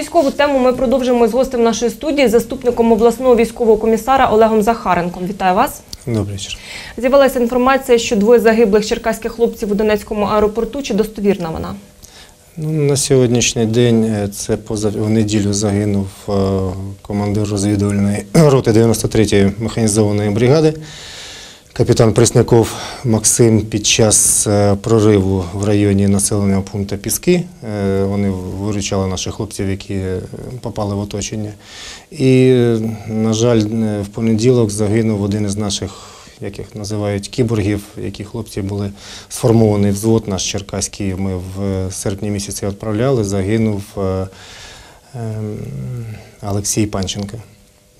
Військову тему ми продовжимо з гостем нашої студії, заступником обласного військового комісара Олегом Захаренком. Вітаю вас. Добрий вечір. З'явилася інформація, що двоє загиблих черкаських хлопців у Донецькому аеропорту. Чи достовірна вона? Ну, на сьогоднішній день е, це поза в неділю загинув е, командир розвідувальної роти 93-ї механізованої бригади. Капітан Пресняков Максим під час е, прориву в районі населеного пункту Піски. е, Вони виручали наших хлопців, які е, попали в оточення. І, на жаль, в понеділок загинув один із наших, як їх називають, кіборгів, які хлопці були сформований взвод наш черкаський. Ми в серпні місяці відправляли. Загинув ем, Олексій Панченко,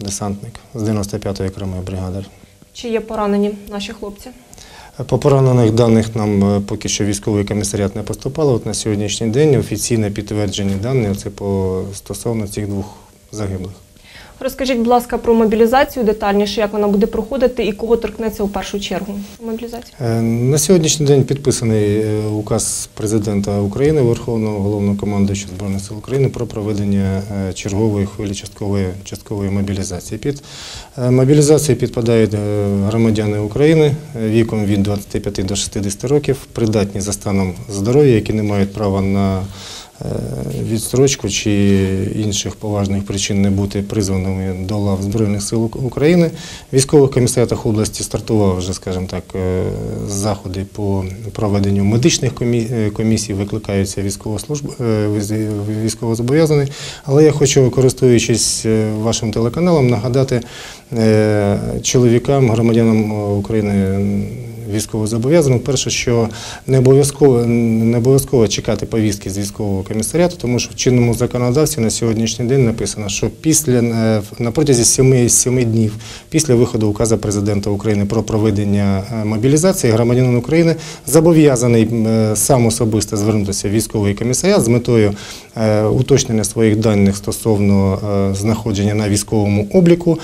десантник з 95-ї окремої бригади. Чи є поранені наші хлопці? По поранених даних нам е, поки що військовий комісаріат не поступало. От на сьогоднішній день офіційно підтверджені дані це по стосовно цих двох загиблих. Розкажіть, будь ласка, про мобілізацію детальніше, як вона буде проходити і кого торкнеться у першу чергу. Мобілізація. Е, На сьогоднішній день підписаний е, указ президента України, Верховного головного командуючого Збройних сил України про проведення е, чергової хвилі часткової, часткової мобілізації. Під мобілізацію підпадають громадяни України віком від 25 до 60 років, придатні за станом здоров'я, які не мають права на відстрочку чи інших поважних причин не бути призваними до лав Збройних сил України. В військових комісаріатах області стартував вже, скажімо так, е, заходи по проведенню медичних е, комісій, викликаються е, військовозобов'язані. Але я хочу, користуючись е, вашим телеканалом, нагадати е, чоловікам, громадянам е, України військовозобов'язаним, перше, що не обов'язково не обов'язково чекати повістки з військового комісаріату, тому що в чинному законодавстві на сьогоднішній день написано, що після е, на протязі 7, 7 днів після виходу указу президента України про проведення е, мобілізації громадянин України зобов'язаний е, сам особисто звернутися в військовий комісаріат з метою уточнення своїх даних стосовно знаходження на військовому обліку,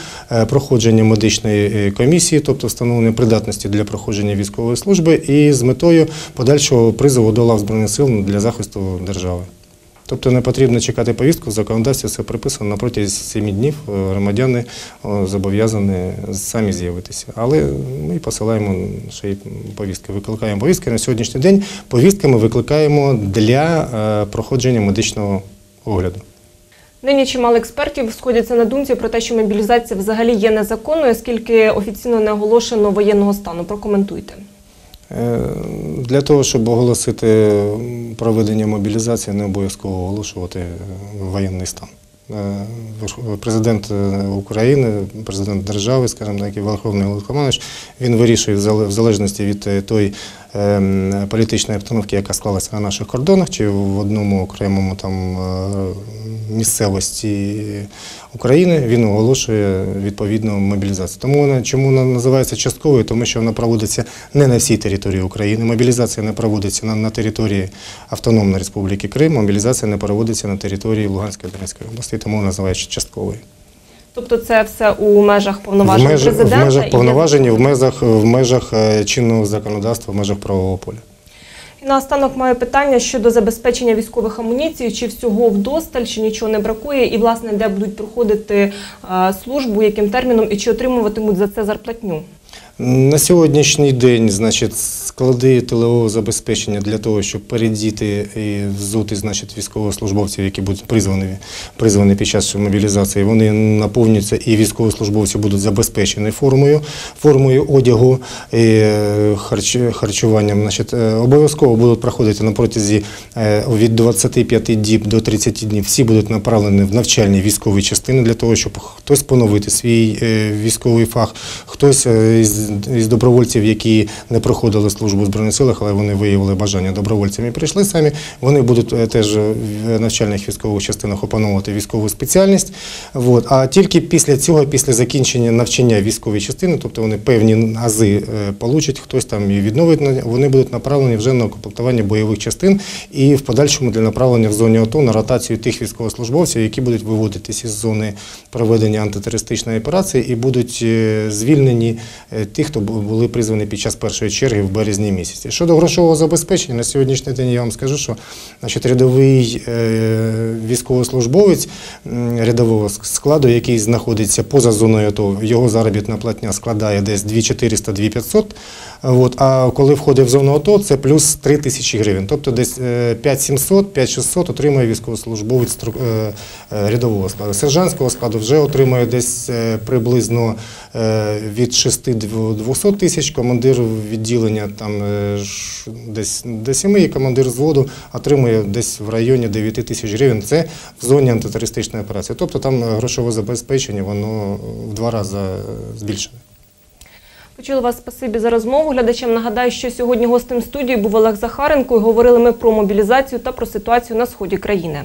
проходження медичної комісії, тобто встановлення придатності для проходження військової служби, і з метою подальшого призову до лав Збройних сил для захисту держави. Тобто не потрібно чекати повістку, в законодавстві все приписано на протязі 7 днів е, громадяни зобов'язані самі з'явитися. Але ми посилаємо ще й повістки, викликаємо повістки. На сьогоднішній день повістки ми викликаємо для е, проходження медичного огляду. Нині чимало експертів сходяться на думці про те, що мобілізація взагалі є незаконною, оскільки офіційно не оголошено воєнного стану. Прокоментуйте. Е, Для того, щоб оголосити проведення мобілізації, не обов'язково оголошувати воєнний стан. Е, Президент е, України, президент держави, скажімо так, і Верховний Головнокомандувач, він вирішує в залежності від тої ем, політичної обстановки, яка склалася на наших кордонах, чи в одному окремому там місцевості України, він оголошує відповідну мобілізацію. Тому вона чому вона називається частковою, тому що вона проводиться не на всій території України. Мобілізація не проводиться на, на території Автономної Республіки Крим, мобілізація не проводиться на території Луганської Донецької області, тому вона називається частковою. Тобто, це все у межах В, повноважень меж, в президента. і межах повноважень, в межах, в межах е, чинного законодавства, в межах правового поля. Наостанок маю питання щодо забезпечення військових амуніцій, чи всього вдосталь, чи нічого не бракує, і власне де будуть проходити е, службу, яким терміном, і чи отримуватимуть за це зарплатню. На сьогоднішній день, значить, склади тилового забезпечення для того, щоб передіти і взути, значить, військовослужбовців, які будуть призвані, призвані під час мобілізації, вони наповнюються і військовослужбовці будуть забезпечені формою, формою одягу і е, харч, харчуванням. Значить, е, обов'язково будуть проходити на протязі е, від 25 діб до 30 днів. Всі будуть направлені в навчальні військові частини для того, щоб хтось поновити свій військовий фах, хтось із, із добровольців, які не проходили службу в Збройних силах, але вони виявили бажання добровольцями прийшли самі. Вони будуть е, теж в навчальних військових частинах опановувати військову спеціальність. От. А тільки після цього, після закінчення навчання військової частини, тобто вони певні ази е, получать, хтось там і відновить, вони будуть направлені вже на укомплектування бойових частин і в подальшому для направлення в зоні АТО на ротацію тих військовослужбовців, які будуть виводитись із зони проведення антитерористичної операції і будуть е, звільнені тих, хто були призвані під час першої черги в березні місяці. Щодо грошового забезпечення, на сьогоднішній день я вам скажу, що значить, рядовий е, військовослужбовець рядового складу, який знаходиться поза зоною АТО, його заробітна платня складає десь 2400-2500. А коли входить в зону АТО, це плюс 3 тисячі гривень. Тобто десь е, 5700, 5600 отримує військовослужбовець е, е, рядового складу. Сержантського складу вже отримує десь е, приблизно е, від 6 до 200 тисяч. Командир відділення там е, десь до 7 і командир взводу отримує десь в районі 9 тисяч гривень. Це в зоні антитерористичної операції. Тобто там е, грошове забезпечення воно в два рази е, збільшене. Почули вас спасибі за розмову. Глядачам нагадаю, що сьогодні гостем студії був Олег Захаренко. і Говорили ми про мобілізацію та про ситуацію на сході країни.